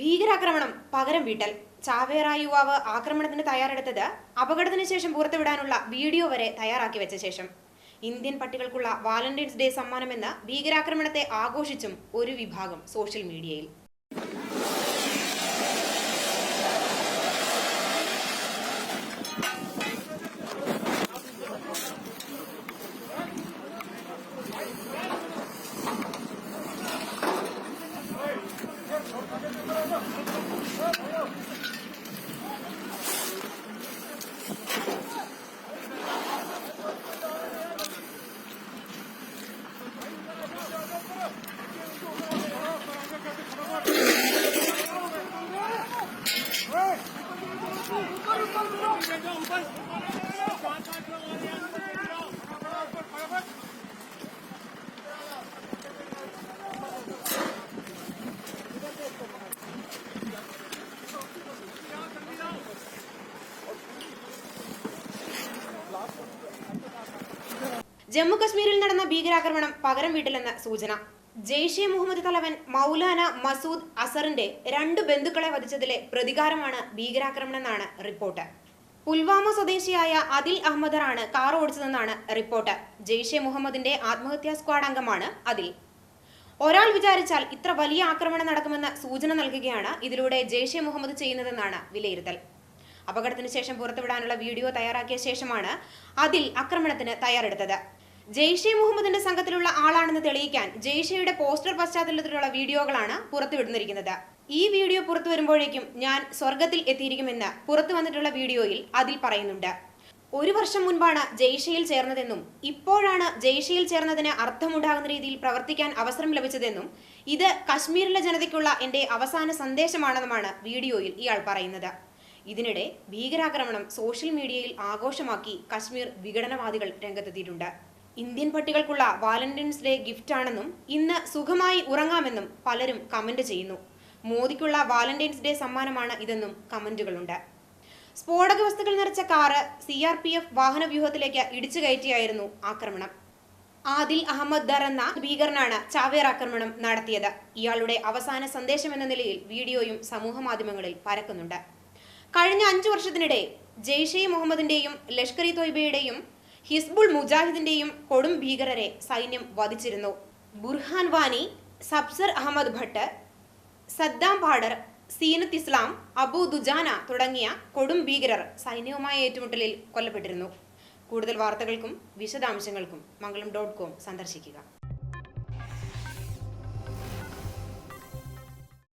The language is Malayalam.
ഭീകരാക്രമണം പകരം വീട്ടൽ. ചാവേറ യുവാവ് ആക്രമണത്തിന് തയ്യാറെടുത്തത് അപകടത്തിന് ശേഷം പുറത്തുവിടാനുള്ള വീഡിയോ വരെ തയ്യാറാക്കി വെച്ച ശേഷം. ഇന്ത്യൻ പട്ടികൾക്കുള്ള വാലന്റൈൻസ് ഡേ സമ്മാനമെന്ന് ഭീകരാക്രമണത്തെ ആഘോഷിച്ചും ഒരു വിഭാഗം സോഷ്യൽ മീഡിയയിൽ. ജമ്മു കശ്മീരിൽ നടന്ന ഭീകരാക്രമണം പകരം വീട്ടിലെന്ന സൂചന. ജെയ്ഷെ മുഹമ്മദ് തലവൻ മൗലാന മസൂദ് അസറിന്റെ രണ്ട് ബന്ധുക്കളെ വധിച്ചതിലെ പ്രതികാരമാണ് ഭീകരാക്രമണമെന്നാണ് റിപ്പോർട്ട്. പുൽവാമ സ്വദേശിയായ അദിൽ അഹമ്മദറാണ് കാർ ഓടിച്ചതെന്നാണ് റിപ്പോർട്ട്. ജെയ്ഷെ മുഹമ്മദിന്റെ ആത്മഹത്യാ സ്ക്വാഡ് അംഗമാണ് അദിൽ ഒരാൾ വിചാരിച്ചാൽ ഇത്ര വലിയ ആക്രമണം നടക്കുമെന്ന സൂചന നൽകുകയാണ് ഇതിലൂടെ ജെയ്ഷെ മുഹമ്മദ് ചെയ്യുന്നതെന്നാണ് വിലയിരുത്തൽ. അപകടത്തിന് ശേഷം പുറത്തുവിടാനുള്ള വീഡിയോ തയ്യാറാക്കിയ ശേഷമാണ് അതിൽ ആക്രമണത്തിന് തയ്യാറെടുത്തത്. ജെയ്ഷെ മുഹമ്മദിന്റെ സംഘത്തിലുള്ള ആളാണെന്ന് തെളിയിക്കാൻ ജെയ്ഷെയുടെ പോസ്റ്റർ പശ്ചാത്തലത്തിലുള്ള വീഡിയോകളാണ് പുറത്തുവിടുന്നിരിക്കുന്നത്. ഈ വീഡിയോ പുറത്തു വരുമ്പോഴേക്കും ഞാൻ സ്വർഗത്തിൽ എത്തിയിരിക്കുമെന്ന് പുറത്തു വന്നിട്ടുള്ള വീഡിയോയിൽ അതിൽ പറയുന്നുണ്ട്. ഒരു വർഷം മുൻപാണ് ജെയ്ഷയിൽ ചേർന്നതെന്നും ഇപ്പോഴാണ് ജെയ്ഷയിൽ ചേർന്നതിന് അർത്ഥമുണ്ടാകുന്ന രീതിയിൽ പ്രവർത്തിക്കാൻ അവസരം ലഭിച്ചതെന്നും ഇത് കശ്മീരിലെ ജനതയ്ക്കുള്ള എന്റെ അവസാന സന്ദേശമാണെന്നുമാണ് വീഡിയോയിൽ ഇയാൾ പറയുന്നത്. ഇതിനിടെ ഭീകരാക്രമണം സോഷ്യൽ മീഡിയയിൽ ആഘോഷമാക്കി കശ്മീർ വിഘടനവാദികൾ രംഗത്തെത്തിയിട്ടുണ്ട്. ഇന്ത്യൻ പട്ടികൾക്കുള്ള വാലന്റൈൻസ് ഡേ ഗിഫ്റ്റ് ആണെന്നും ഇന്ന് സുഖമായി ഉറങ്ങാമെന്നും പലരും കമന്റ് ചെയ്യുന്നു. മോദിക്കുള്ള വാലന്റൈൻസ് ഡേ സമ്മാനമാണ് ഇതെന്നും കമന്റുകളുണ്ട്. സ്ഫോടക വസ്തുക്കൾ നിറച്ച car C R P F വാഹന വ്യൂഹത്തിലേക്ക് ഇടിച്ചു കയറ്റിയായിരുന്നു ആക്രമണം. ആദിൽ അഹമ്മദ് ദർ എന്ന ഭീകരനാണ് ചാവേർ ആക്രമണം നടത്തിയത്. ഇയാളുടെ അവസാന സന്ദേശം എന്ന നിലയിൽ വീഡിയോയും സമൂഹ മാധ്യമങ്ങളിൽ പരക്കുന്നുണ്ട്. കഴിഞ്ഞ അഞ്ചു വർഷത്തിനിടെ ജെയ്ഷെ മുഹമ്മദിന്റെയും ലഷ്കർ ഇ തോയ്ബയുടെയും ഹിസ്ബുൾ മുജാഹിദിന്റെയും കൊടും ഭീകരരെ സൈന്യം വധിച്ചിരുന്നു. ബുർഹാൻ വാനി സബ്സർ അഹമ്മദ് ഭട്ട് സദ്ദാം പാഡർ സീനത്ത് ഇസ്ലാം അബു ദുജാന തുടങ്ങിയ കൊടും ഭീകരർ സൈന്യവുമായ ഏറ്റുമുട്ടലിൽ കൊല്ലപ്പെട്ടിരുന്നു. കൂടുതൽ വാർത്തകൾക്കും വിശദാംശങ്ങൾക്കും മംഗളം ഡോട്ട് കോം സന്ദർശിക്കുക.